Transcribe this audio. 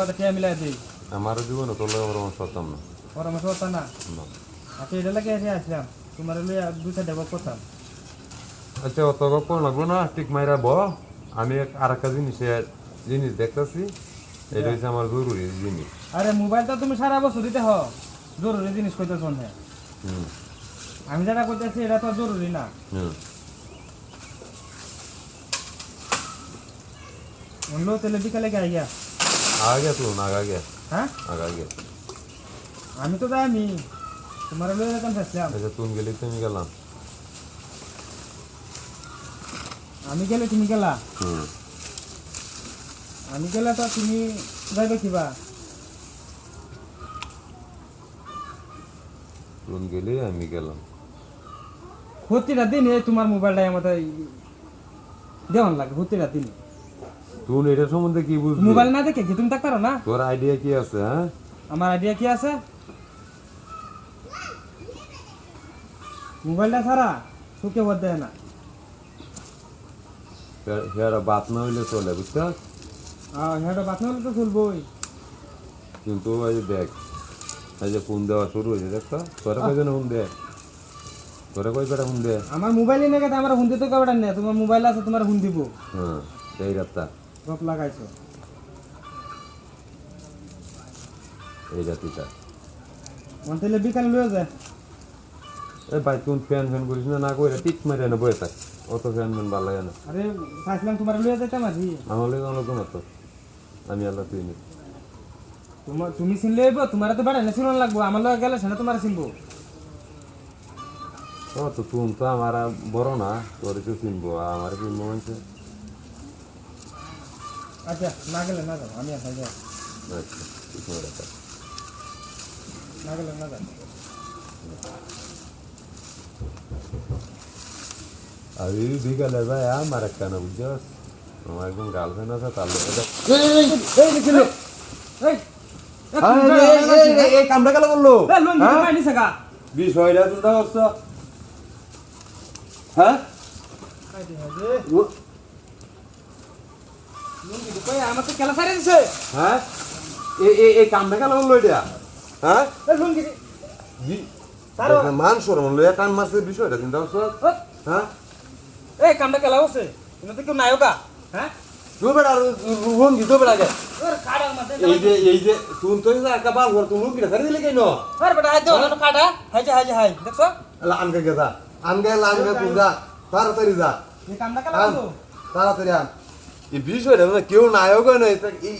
বাদে টিয়া মিলাই দিই আমার জীবনে তোর লগে পরামর্শ করতাম না পরামর্শ করতাম না না। আচ্ছা এটা লাগে এসে আসলাম তোমার লই দুইটা দেব করতাম আচ্ছা অত কোন লাগবো না টিক মাইরা ব আমি আর একটা জিনিসে জিনিস দেখতেছি এটা হচ্ছে আমার জরুরি জিনিস আরে মোবাইলটা তুমি সারা বছর দিতে হ জরুরি জিনিস কইতেছ না আমি যেটা কইতেছি, এটা তো জরুরি না হুম বলল তাহলে বিকালে গে আইয়া আগে তুন আগে হ্যাঁ? আগে আমি তো যাইনি। তোমার লই যেতাম চাইছিলাম আচ্ছা তুন গেলি তুমি গেলাম আমি গেলে তুমি গেলা? হুম। আমি গেলে তো তুমি যাইবে কিবা? তুন গেলি আমি গেলাম। প্রতিটা দিন তোমার মোবাইলটা আমাদের দেওয়ান লাগে প্রতিটা দিন। তুন এটা সম্বন্ধে কি বুঝলি? মোবাইল না দেখে কি তুমি থাকতে পারো না? তোর আইডিয়া কি আছে হ্যাঁ? আমার আইডিয়া কি আছে? মোবাইলটা ছাড়া সুখে বোধ দেয় না। সেটা বাত না হইলে চলে বুঝছ? আর হ্যাঁ বাথরুম হলে তো চলবই। কিন্তু এই দেখ এই যে ফোন দেওয়া শুরু হয়েছে দেখ তো তোরা কই যেন ফোন দে তোরা কই বেটা ফোন দে আমার মোবাইলে নেই আমার হুন্দি তো কেবটা নেই তোমার মোবাইল আছে তোমার হুন দিব। হ্যাঁ সেই রাতটা। রপ লাগাইছো? এই রাতিটা মন তাহলে বিকালে লয়ে যায়। এই ভাই তুই ফ্যান ফ্যান করিস না না কইরা টিক মেরে না বয়ে থাক। অত ফ্যান ফ্যান ভালো লাগে না। আরে চাইছিলাম তোমার লয়ে যাইতাম আজি আমার লেগে অনেক না তো। আমি আল্লাহ তুই নি। তোমার তুমি চিনলে হইব তোমার তো বেড়া না চিনন লাগবো। আমার লগে গেলে সেটা তোমার চিনবো। ও তো তুই তো আমার বড় না তোর কেউ চিনবো। আমার চিনবো মানছে আচ্ছা না গেলে না যাও আমি যাও আচ্ছা ঠিক আছে রাখা। না গেলে না যাও আর বিকালে ভাই আমার একটা না বুঝছস আমার একদম গার্লফ্রেন্ড আছে তার লগে এই দেখিলে এই এই কামটা কেন করল বিষয়টা চিন্তা করছ হ্যাঁ কাইতে হবে লঙ্গি তো কই আমার তো খেলা দিছে? হ্যাঁ? এই এই কামটা এটা? হ্যাঁ? লঙ্গি মান লইয়া টান মাসের বিষয়টা চিন্তা করছ? হ্যাঁ? এই কামটা খেলা হচ্ছে তুমি তো কেউ নায়কা হ্যাঁ? তাড়াতাড়ি যা। তাড়াতাড়ি বিষয়টা কেউ নায়ক নয় এই